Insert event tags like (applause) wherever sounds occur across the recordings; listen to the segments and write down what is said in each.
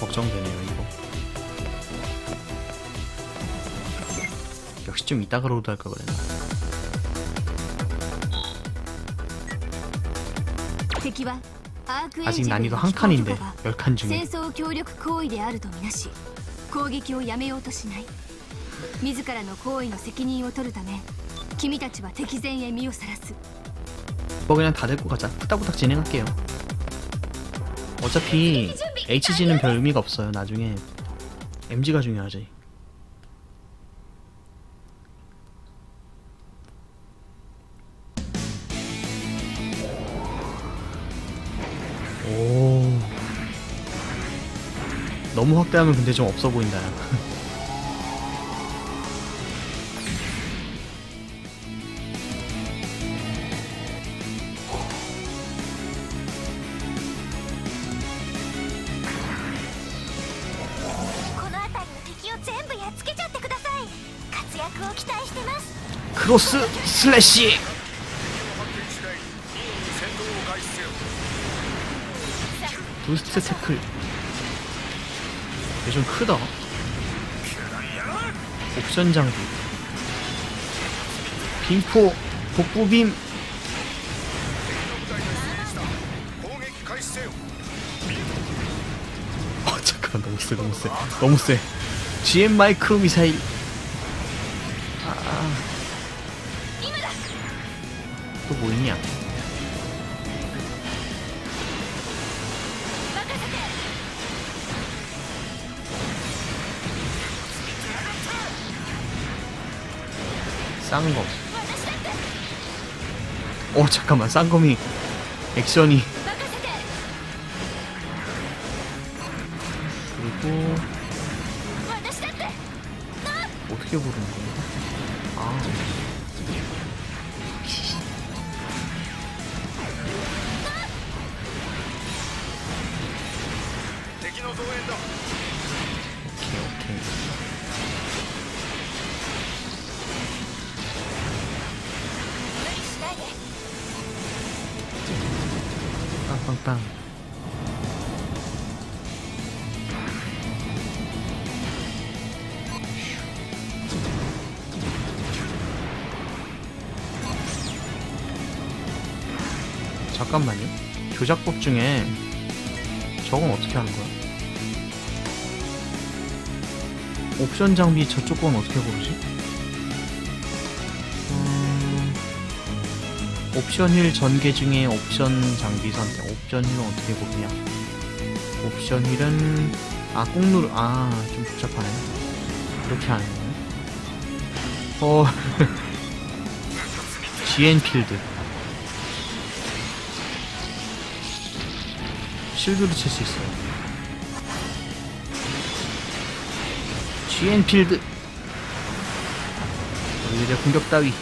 걱정되네요 이거 역시 좀 이따가 로드 할까 그랬나 敵はアークエン 아직 ジェル 난이도 の 한 飛行 칸인데 許可が 10칸 戦 중에 争協力行為であるとみなし攻撃をやめようとしない自らの行為の責任を取るため君たちは敵前へ身をさらす 뭐 그냥 다 데리고 가자 후딱후딱 진행할게요 어차피 HG는 별 의미가 없어요. 나중에 MG가 중요하지. 오. 너무 확대하면 근데 좀 없어 보인다 크로스 슬래시. 부스트 태클. 대좀 크다. 옵션 장비. 빙포 복부빔. 어, 아 잠깐 너무 세 너무 세. 너무 세. GM 마이크로 미사일. 쌍검. 오 잠깐만 쌍검이 액션이. 그리고 어떻게 부르는 건가? 아. 오케이 오케이. 빵빵빵. 잠깐만요. 조작법 중에 저건 어떻게 하는 거야? 옵션 장비 저쪽 건 어떻게 고르지? 옵션 휠 전개 중에 옵션 장비 선택. 옵션 휠은 어떻게 고르냐? 옵션 휠은 아, 꾹 누르 아, 좀 복잡하네. 이렇게 하는 거네. 어. (laughs) GN 필드. 실드로 칠 수 있어요. GN 필드. 우리들의 공격 따위.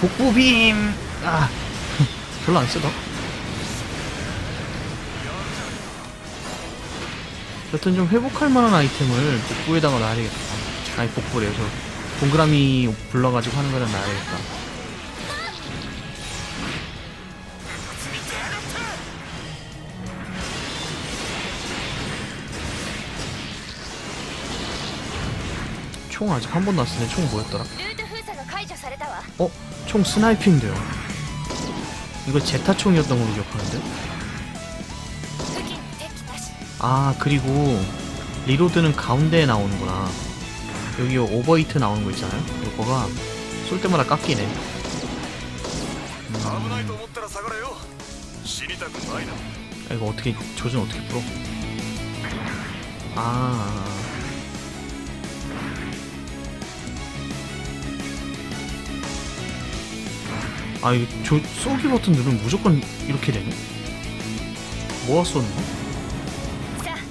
복부빔. 아 (laughs) 별로 안 쓰다. 여튼 좀 회복할 만한 아이템을 복부에다가 놔야겠다. 아니 복부래요 저. 동그라미 불러가지고 하는 거는 놔야겠다. 총 아직 한 번도 안 쓰네. 총 뭐였더라? 어? 총 스나이핑돼요. 이거 제타총이었던 걸로 기억하는데? 아, 그리고 리로드는 가운데에 나오는구나. 여기 오버히트 나오는 거 있잖아요? 이거가 쏠 때마다 깎이네. 음. 아, 이거 어떻게, 조준 어떻게 풀어? 아. 아 이거 저 쏘기 버튼 누르면 무조건 이렇게 되네? 뭐가 쏘는 거?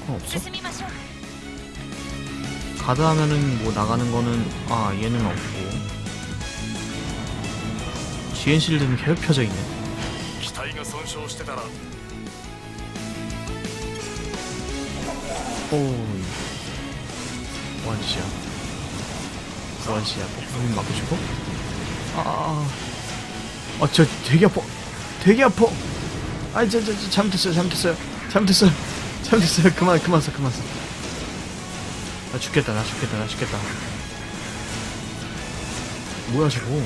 어, 없어? 가드 하면은 뭐 나가는 거는 아 얘는 없고 지엔 실드는 계속 펴져 있네 오 원시야 원시야 폭풍 맞고 싶어? 아, 아, 아. 어, 아저 되게 아파. 되게 아파. 아저저 저, 저, 잘못했어요 잘못했어요. 잘못했어요. 잘못했어요. 그만 그만 써 그만 써나 죽겠다 나 죽겠다 나 죽겠다. 뭐야 저거?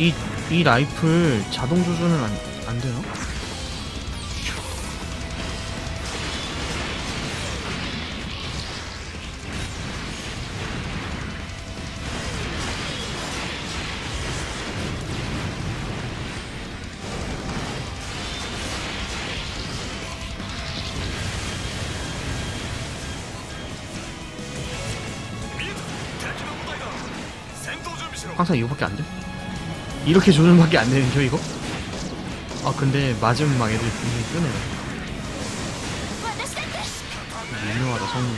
이, 이 라이플 자동 조준은 안, 안 되나? 항상 이거밖에 안 돼? 이렇게 조준밖에 안 되는 겨 이거? 아 근데 맞으면 막 애들 분명히 끄네 유명하다 성능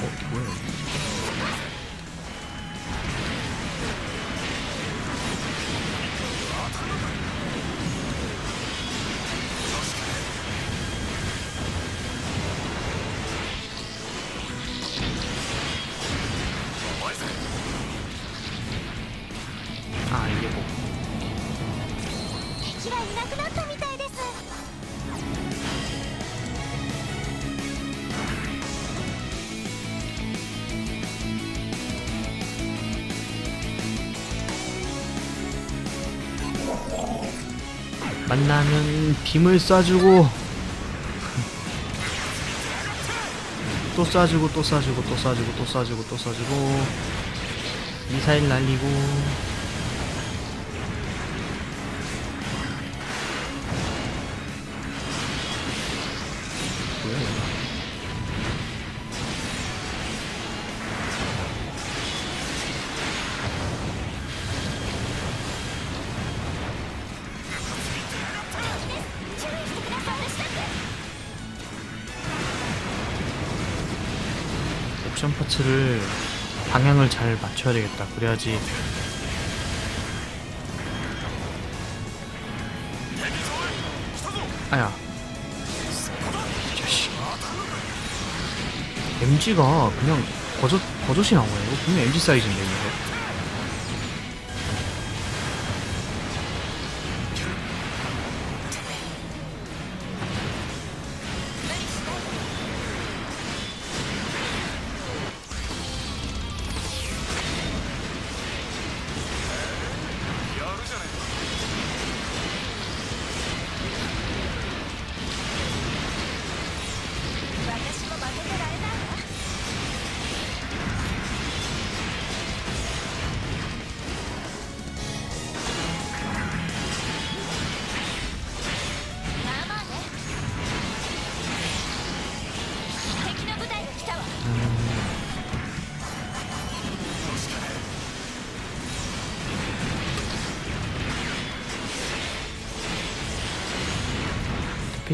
어 뭐야 만나면 빔을 쏴주고 또 쏴주고 또 쏴주고 또 쏴주고 또 쏴주고 또 쏴주고 미사일 날리고 옵션 파츠를 방향을 잘 맞춰야 되겠다. 그래야지 아야. 자식. MG가 그냥 거저, 거저이 나오네 이거 분명 MG 사이즈인데 이거.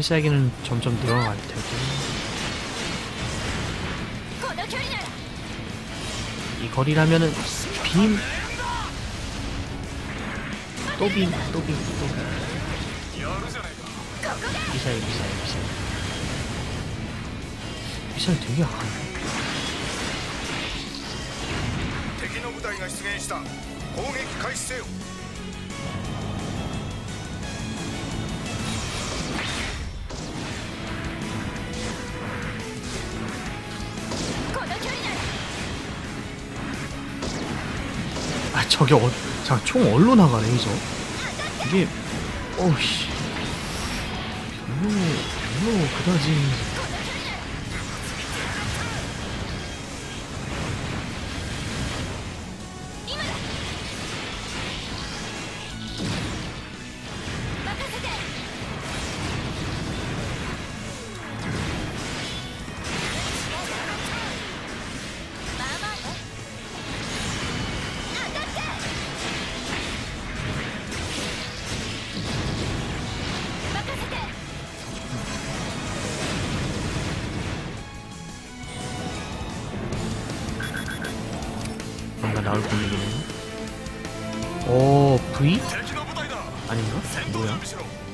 필살기는 점점 늘어날 테고 この距離なら 이 거리라면은 빔. 또 빔, 또 빔, 또 빔. えやるじゃねえか 미사일, 미사일, 미사일. 미사일 되게 약하네. 敵の部隊が出現した攻撃開始せよ 저게 어, 자 총 얼로 나가 레이저? 이게 어우씨 별로 별로 그다지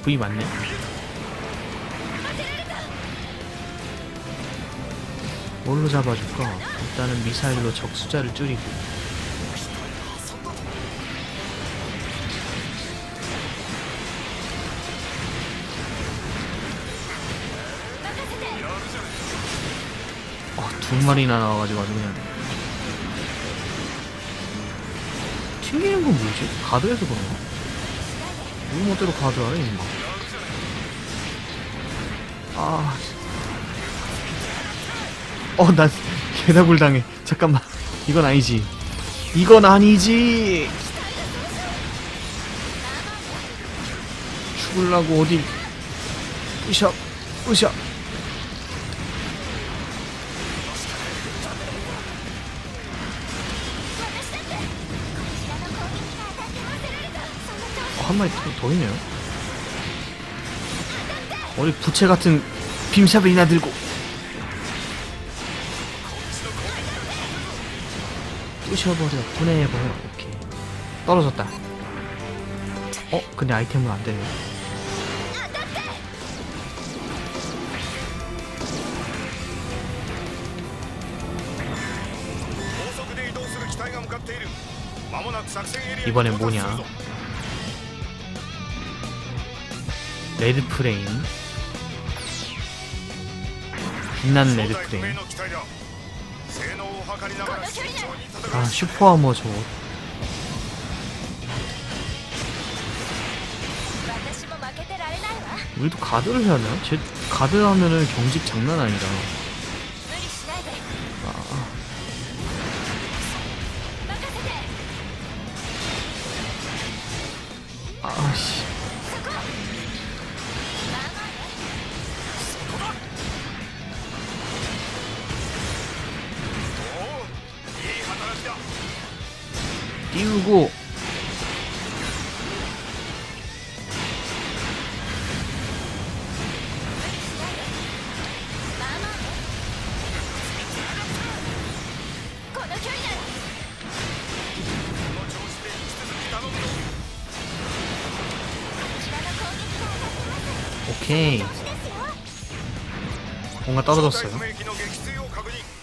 V 맞네. 뭘로 잡아줄까? 일단은 미사일로 적 숫자를 줄이고. 아, 두 마리나 나와가지고 아주 그냥. 튕기는 건 뭐지? 가드에서 그런가? 우리 멋대로 가드하래, 임마. 아. 어, 난 개다굴 당해. 잠깐만. 이건 아니지. 이건 아니지. 죽을라고 어디. 으쌰, 으쌰. 한 마리 더, 더 있네요. 어디 부채 같은 빔샵을 이나 들고. 부셔버려 보내버려, 오케이. 떨어졌다. 어? 근데 아이템은 안되네. 이번엔 뭐냐? 레드 프레임. 빛나는 레드 프레임. 아 슈퍼 아머 저. 우리도 가드를 해야 하나? 쟤 가드 하면은 경직 장난 아니잖아 오케이. 뭔가 떨어졌어요.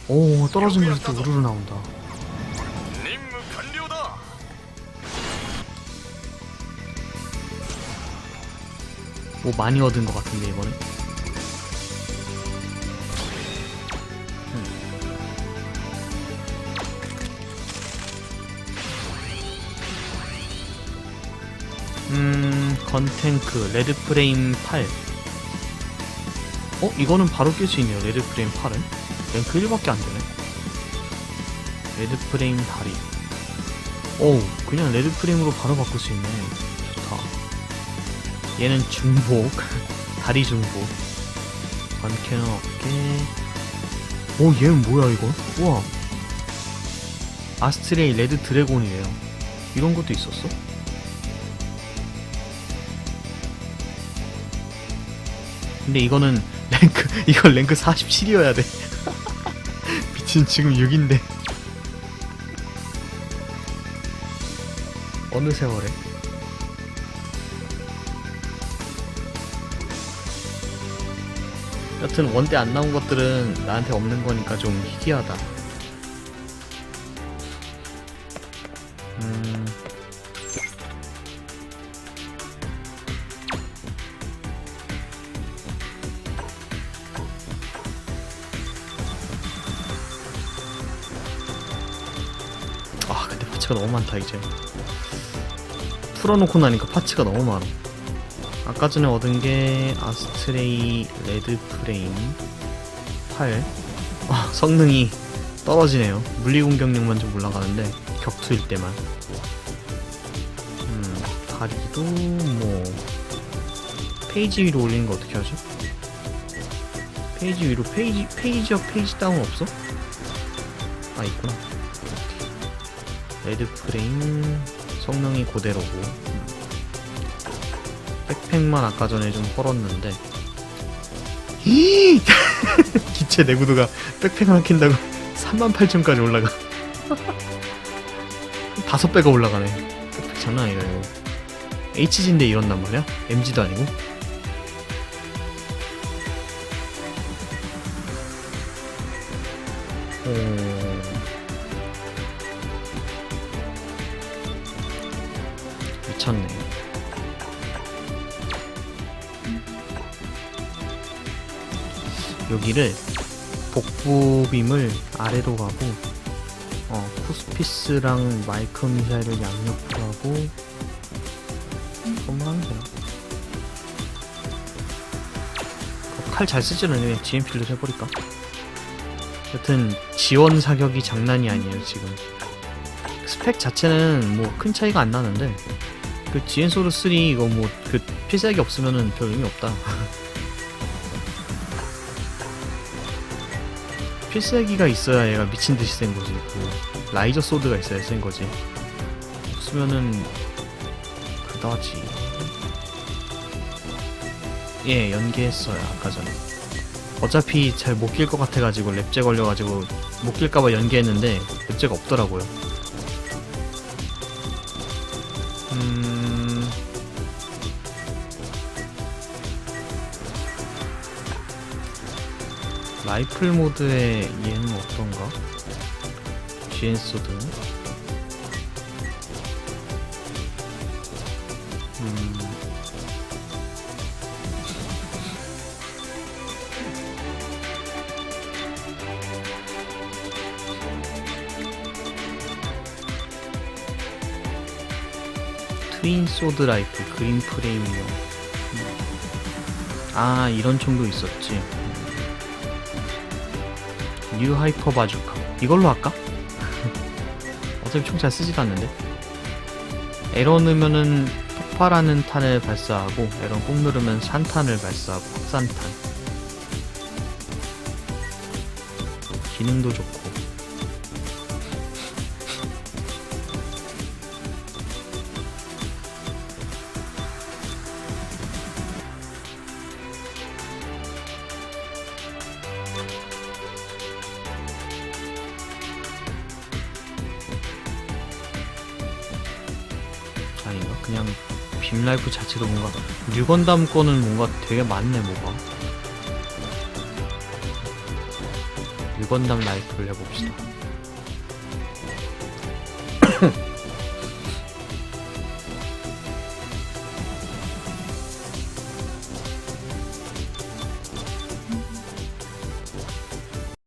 오 떨어지면서 또 우르르 나온다. 뭐 많이 얻은 것 같은데 이번에 음, 음 컨텐크, 레드프레임 8. 어, 이거는 바로 낄 수 있네요. 레드 프레임 8은. 랭크 1밖에 안 되네. 레드 프레임 다리. 오, 그냥 레드 프레임으로 바로 바꿀 수 있네. 좋다. 얘는 중복. (laughs) 다리 중복. 관캐는 어깨. 오, 얘는 뭐야, 이거? 우와. 아스트레이 레드 드래곤이래요. 이런 것도 있었어? 근데 이거는 랭크, (laughs) 이건 랭크 47이어야 돼. (laughs) 미친, 지금 6인데. 어느 세월에? 여튼 원대 안 나온 것들은 나한테 없는 거니까 좀 희귀하다. 음. 파츠가 너무 많다 이제. 풀어놓고 나니까 파츠가 너무 많아. 아까 전에 얻은 게 아스트레이 레드 프레임 8. 아, 성능이 떨어지네요. 물리 공격력만 좀 올라가는데 격투일 때만. 음, 다리도 뭐 페이지 위로 올리는 거 어떻게 하죠? 페이지 위로 페이지 페이지업 페이지 다운 없어? 아 있구나. 레드 프레임 성능이 그대로고. 백팩만 아까 전에 좀 헐었는데. (laughs) 기체 내구도가 백팩만 킨다고 (laughs) 38,000까지 올라가. (laughs) 다섯 배가 올라가네. 백팩 장난 아니다 이거. HG인데 이런단 말이야? MG도 아니고? 오... 미쳤네. 여기를 복부빔을 아래로 가고 어, 쿠스피스랑 마이크 미사일을 양옆으로 하고 그것만 하면 돼요 칼잘 쓰지는 그냥 GMP로 해버릴까? 여튼 지원 사격이 장난이 아니에요 지금. 스펙 자체는 뭐 큰 차이가 안 나는데 그 GN소드 3 이거 뭐 그 필살기 없으면은 별 의미 없다 (laughs) 필살기가 있어야 얘가 미친 듯이 센 거지. 그 라이저 소드가 있어야 센 거지. 없으면은 그다지. 예, 연계했어요 아까 전에. 어차피 잘 못 낄 것 같아가지고 랩제 걸려가지고 못 낄까봐 연계했는데 랩제가 없더라고요. 음. 라이플 모드의 얘는 어떤가? GN 소드. 음. 트윈 소드 라이플 그린 프레임이요. 아 이런 총도 있었지. 뉴 하이퍼 바주카. 이걸로 할까? (laughs) 어차피 총 잘 쓰지도 않는데? 에러 넣으면은 폭발하는 탄을 발사하고 에러 꾹 누르면 산탄을 발사하고 확산탄. 기능도 좋고 그냥 빔라이프 자체도 뭔가 뉴건담 거는 뭔가 되게 많네 뭐가. 뉴건담 라이프를 해봅시다 (coughs) (coughs)